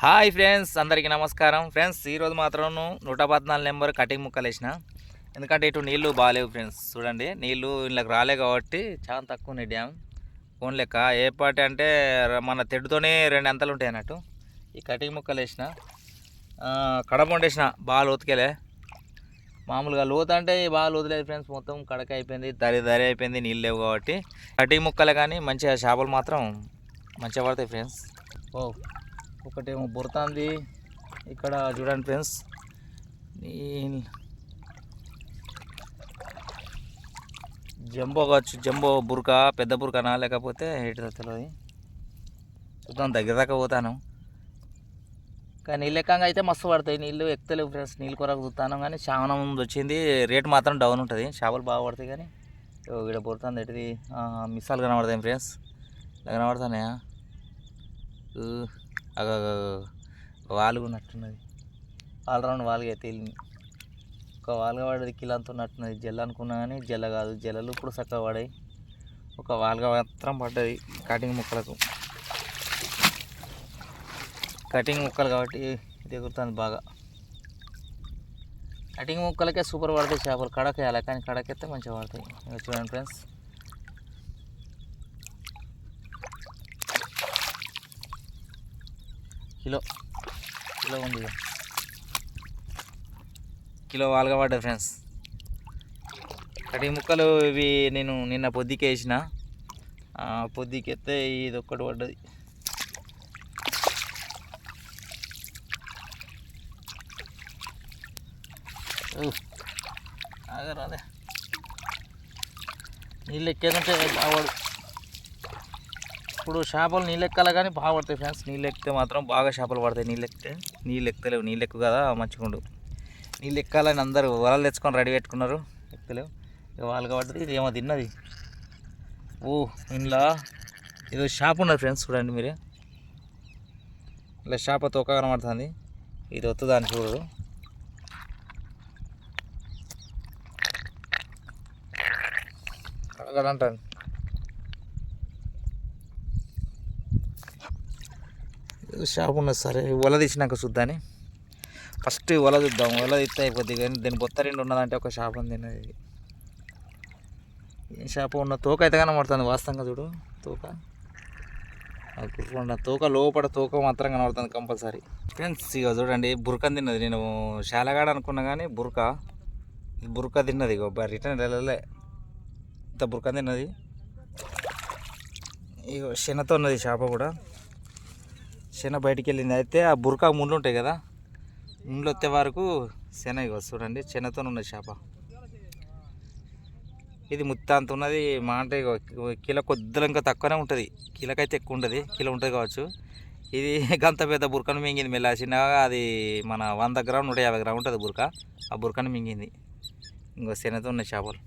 Hi friends అందరికీ నమస్కారం. Friends ఈరోజు మాత్రం నూట పద్నాలుగు నెంబర్ కటింగ్ ముక్కలు వేసిన. ఎందుకంటే ఇటు నీళ్ళు బాగాలేవు ఫ్రెండ్స్ చూడండి. నీళ్ళు ఇళ్ళకి రాలే కాబట్టి చాలా తక్కువ ఉన్నాయి డ్యామ్. ఫోన్ లెక్క ఏ పాటి అంటే మన తెడ్డుతోనే రెండు అంతలు ఉంటాయి అన్నట్టు. ఈ కటింగ్ ముక్కలు వేసిన. కడప వండేసిన బాగా లోతుకెలే. మామూలుగా లోతు అంటే బాగా లోతులేదు ఫ్రెండ్స్ మొత్తం కడక అయిపోయింది దరి దరి అయిపోయింది నీళ్ళు లేవు కాబట్టి. కటింగ్ ముక్కలే కానీ మంచిగా చేపలు మాత్రం మంచిగా పడతాయి ఫ్రెండ్స్. ఓ. ఒకటేమో బురతాంది. ఇక్కడ చూడండి ఫ్రెండ్స్. జంబో కావచ్చు జంబో బురక పెద్ద బురకనా? లేకపోతే ఏంటిదో తెలియదు చూద్దాం దగ్గర దాకా పోతాను. కానీ నీళ్ళు ఎక్కగా అయితే మస్తు పడతాయి నీళ్ళు ఎక్కుతలేవు ఫ్రెండ్స్. నీళ్ళు కొరకు చూస్తాను కానీ చాలా ముందు వచ్చింది. రేట్ మాత్రం డౌన్ ఉంటుంది. చేపలు బాగా పడతాయి కానీ. ఇక్కడ పుడుతుంది ఎటుది? మిస్సాలు కనబడతాయి ఫ్రెండ్స్. ఇలా కనబడతానయా వాలుగు వాలుగా ఉన్నట్టున్నది ఆల్రౌండ్ వాలుగా తేలింది ఒక వాలుగా పడేది కిలంత ఉన్నట్టున్నది జల్ల అనుకున్నా కానీ జల్ల కాదు. జల్లలు ఇప్పుడు చక్కగా పడాయి. ఒక వాలుగా మాత్రం పడ్డది కటింగ్ ముక్కలకు. కటింగ్ ముక్కలు కాబట్టి ఇది ఎగురుతుంది బాగా. కటింగ్ ముక్కలకే సూపర్ పడతాయి చేపలు. కడకేయాలి కానీ కడకెత్తే మంచిగా పడతాయి. చూడండి ఫ్రెండ్స్. కిలో కిలో ఉంది కిలో వాలుగా పడ్డాయి ఫ్రెండ్స్. కటి ముక్కలు ఇవి నేను నిన్న పొద్దుకే వేసిన. పొద్దుకెత్తే ఇది ఒక్కటి పడ్డది. ఉఫ్. ఆగరాదే. నీళ్ళు ఎక్కేదంటే బాగా ఇప్పుడు చేపలు నీళ్ళెక్కాలి కానీ బాగా పడతాయి ఫ్రెండ్స్. నీళ్ళు ఎక్కితే మాత్రం బాగా చేపలు పడతాయి. నీళ్ళు ఎక్కితే నీళ్ళు ఎక్కలేవు నీళ్ళు కదా మంచిగుండు నీళ్ళు ఎక్కాలని అందరూ వలలు తెచ్చుకొని రెడీ పెట్టుకున్నారు. ఎక్కలేవు. ఇక వాళ్ళు కాబట్టి ఇది ఏమో తిన్నది. ఓ ఇంట్లో ఏదో షాప్ ఉన్నది ఫ్రెండ్స్ చూడండి మీరే. ఇలా షాప్ తోక కనబడుతుంది. ఇది వస్తుందని అని చూడరు. కడగడంటాను షాప్ ఉన్నది సరే వల తీసినాక చూద్దాని. ఫస్ట్ వల చూద్దాం వల తీస్తే అయిపోద్ది కానీ దీని బొత్త రెండు ఉన్నదంటే ఒక షాప్ ఉంది తిన్నది. ఏం షాప్ ఉన్న తోక అయితే కనబడుతుంది వాస్తవంగా చూడు. తోక. ఆ తోక లోపల తోక మాత్రం కనబడుతుంది కంపల్సరీ. ఫ్రెండ్స్ ఇక చూడండి బురకని తిన్నది. నేను శాలగాడ అనుకున్నా కానీ బురక. బురక తిన్నది ఇక రిటర్న్ వెళ్ళలే ఇంత బురక తిన్నది. ఇక శనతో ఉన్నది చేప కూడా. శన బయటికి వెళ్ళింది అయితే ఆ బురక ముండ్లు ఉంటాయి కదా ముండ్లు వచ్చే వరకు శన ఇగో చూడండి శనతో ఉన్న చేప. ఇది ముత్త అంత ఉన్నది మా అంటే కిలో కొద్దిలో ఇంకా తక్కువనే ఉంటుంది. కిలోకైతే ఎక్కువ ఉంటుంది కిలో ఉంటుంది కావచ్చు. ఇది గంత పెద్ద బురకను మింగింది. మెల్లాసినగా అది మన వంద గ్రాములు నూట యాభై గ్రాములు ఉంటుంది బురక. ఆ బుర్కను మింగింది. ఇంకో శనతో ఉన్న చేపలు.